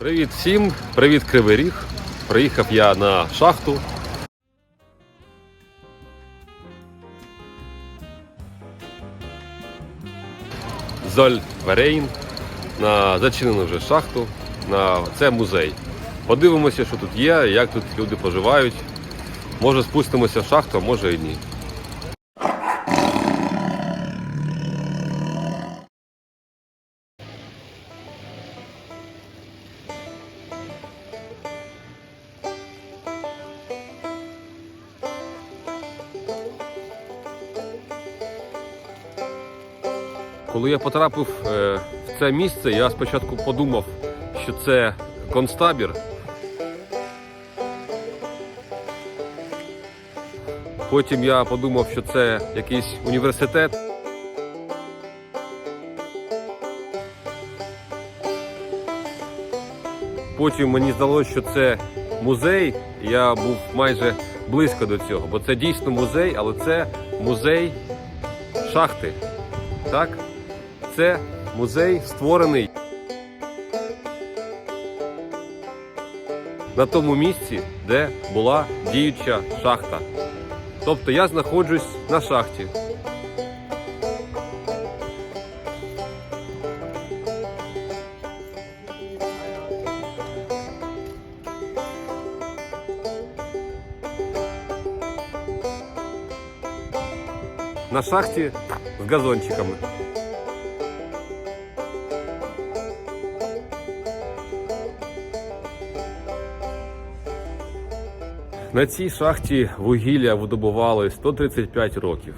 Привіт всім, привіт Кривий Ріг. Приїхав я на шахту. Золь Верейн на зачинену вже шахту. На це музей. Подивимося, що тут є, як тут люди поживають. Може спустимося в шахту, а може і ні. Потрапив е, в це місце, я спочатку подумав, що це концтабір. Потім я подумав, що це якийсь університет. Потім мені здалося, що це музей. Я був майже близько до цього, бо це дійсно музей, але це музей шахти. Так? Це музей створений на тому місці, де була діюча шахта. Тобто я знаходжусь на шахті. На шахті з газончиками. На цій шахті вугілля видобували 135 років.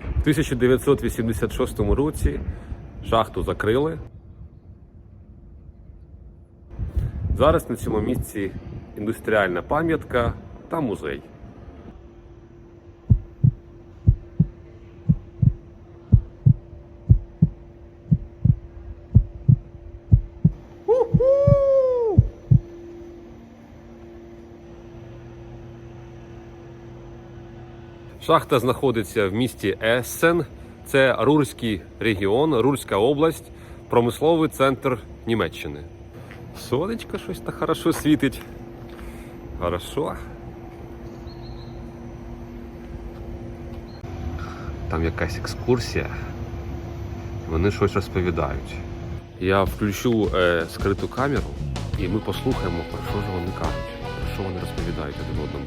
В 1986 році шахту закрили. Зараз на цьому місці індустріальна пам'ятка та музей. Шахта знаходиться в місті Ессен. Це Рурський регіон, Рурська область, промисловий центр Німеччини. Сонечко щось так хорошо світить. Хорошо. Там якась екскурсія. Вони щось розповідають. Я включу е, скриту камеру і ми послухаємо, про що ж вони кажуть, про що вони розповідають один одному.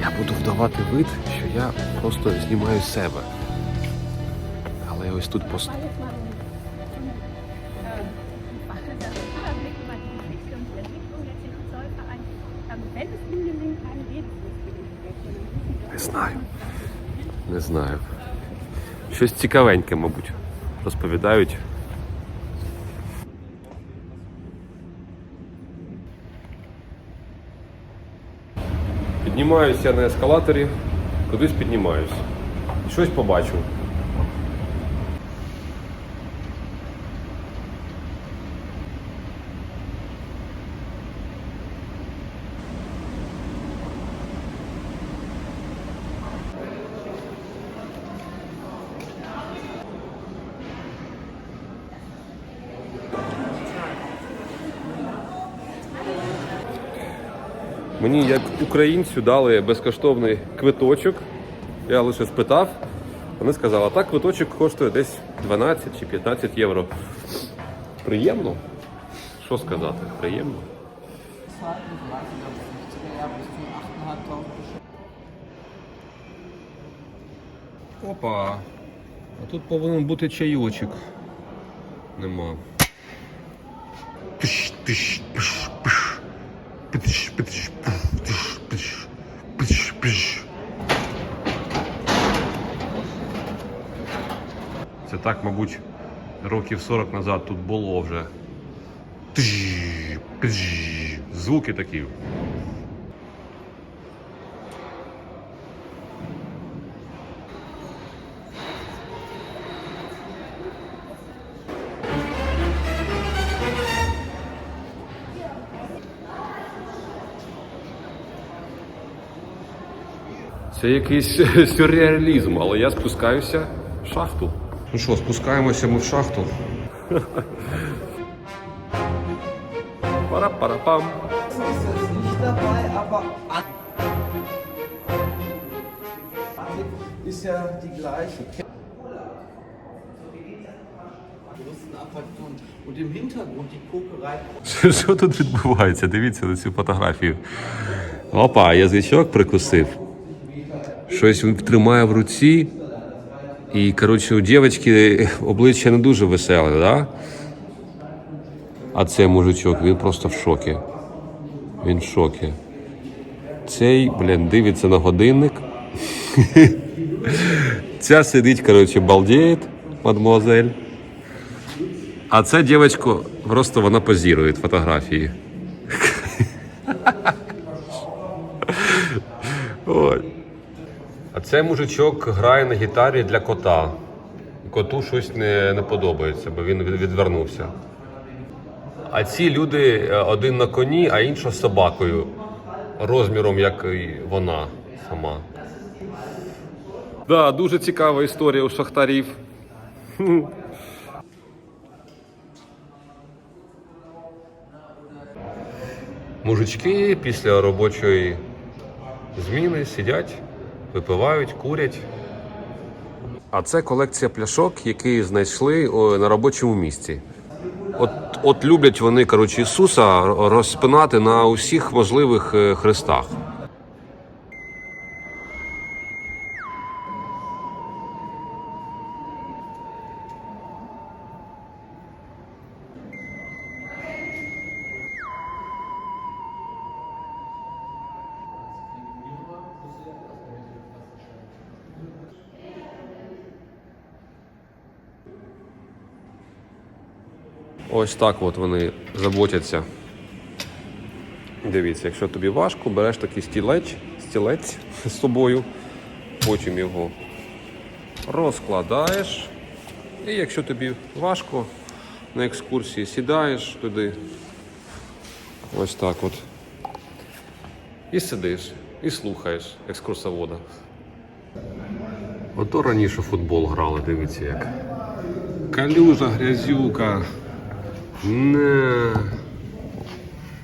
Я буду вдавати вид, що я просто знімаю себе. Але ось тут пост... Не знаю. Не знаю. Щось цікавеньке, мабуть, розповідають. Піднімаюся на ескалаторі, кудись піднімаюсь. Щось побачу. Мені як українцю дали безкоштовний квиточок. Я лише спитав. Вони сказали, а так квиточок коштує десь 12 чи 15 євро. Приємно. Що сказати? Приємно. Zeiten, so weiß ich, ob es 50er Jahre bis zum 8.500 Опа. А тут повинен бути чайочок. Нема. Пиш, пиш, пиш, пиш. Це так, мабуть, років 40 назад тут було вже. Звуки такі. Це якийсь сюрреалізм, але я спускаюся в шахту. Ну що, спускаємося ми в шахту. Пара-пара-пам. Ist ja die gleiche. Що тут відбувається? Дивіться на цю фотографію. Опа, язичок прикусив. Щось тримає в руці. І, коротше, у дівчинки обличчя не дуже веселе, да? А цей мужичок, він просто в шокі. Він в шокі. Цей, блін, дивиться на годинник. Ця сидить, коротше, балдеє, мадмуазель. А це дівчинка, просто вона позірує фотографії. Цей мужичок грає на гітарі для кота. Коту щось не, не подобається, бо він відвернувся. А ці люди е, один на коні, а інша з собакою. Розміром, як і вона сама. Да, дуже цікава історія у шахтарів. Мужички після робочої зміни сидять, випивають, курять. А це колекція пляшок, які знайшли на робочому місці. От, от люблять вони, коротше, Ісуса розпинати на усіх можливих е, хрестах. Ось так от вони заботяться. Дивіться, якщо тобі важко, береш такий стілець, стілець з собою, потім його розкладаєш. І якщо тобі важко на екскурсії, сідаєш туди. Ось так от. І сидиш, і слухаєш екскурсовода. Ото раніше футбол грали, дивіться як. Калюжа, грязюка. Не.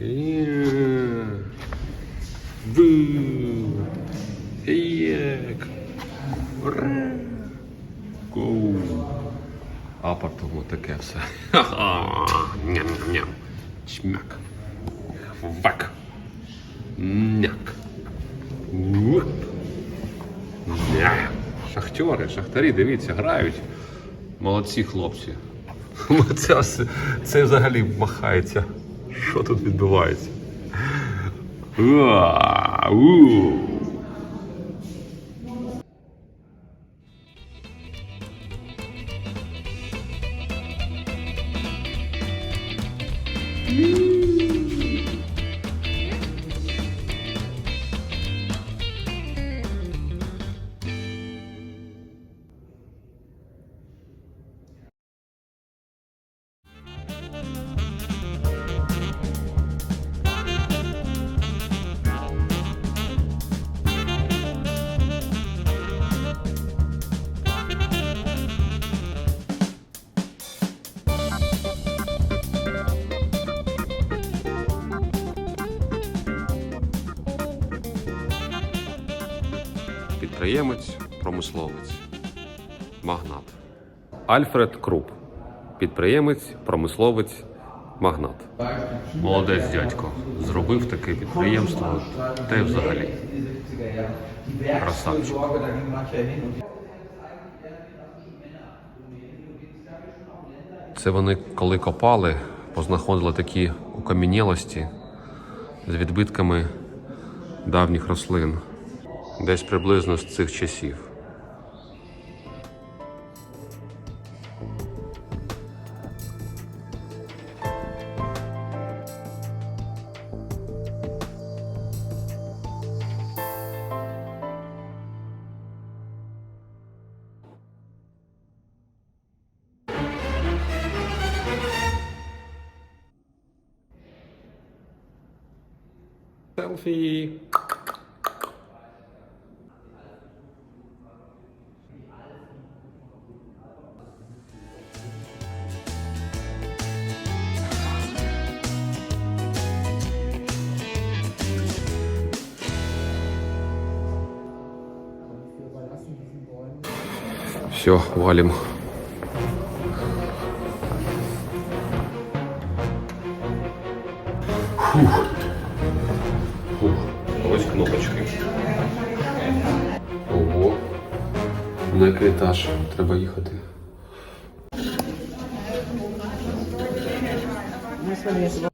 Є. Бу. Як. Ура. Гоу. А таке все. Ха-ха. Ням-ням. Чмяк. Вак. Няк. Уп. Ня. Шахтери, шахтарі, дивіться, грають. Молодці хлопці. Це, це взагалі махається. Що тут відбувається? Уа, у. Підприємець, промисловець, магнат. Альфред Круп. Підприємець, промисловець, магнат. Молодець дядько. Зробив таке підприємство. Та й взагалі. Красавчик. Це вони, коли копали, познаходили такі окамінілості з відбитками давніх рослин. Десь приблизно з цих часів. Селфі. Все, валим. Фух. Фух. Ось кнопочки. Ого. На який етаж треба їхати. Вами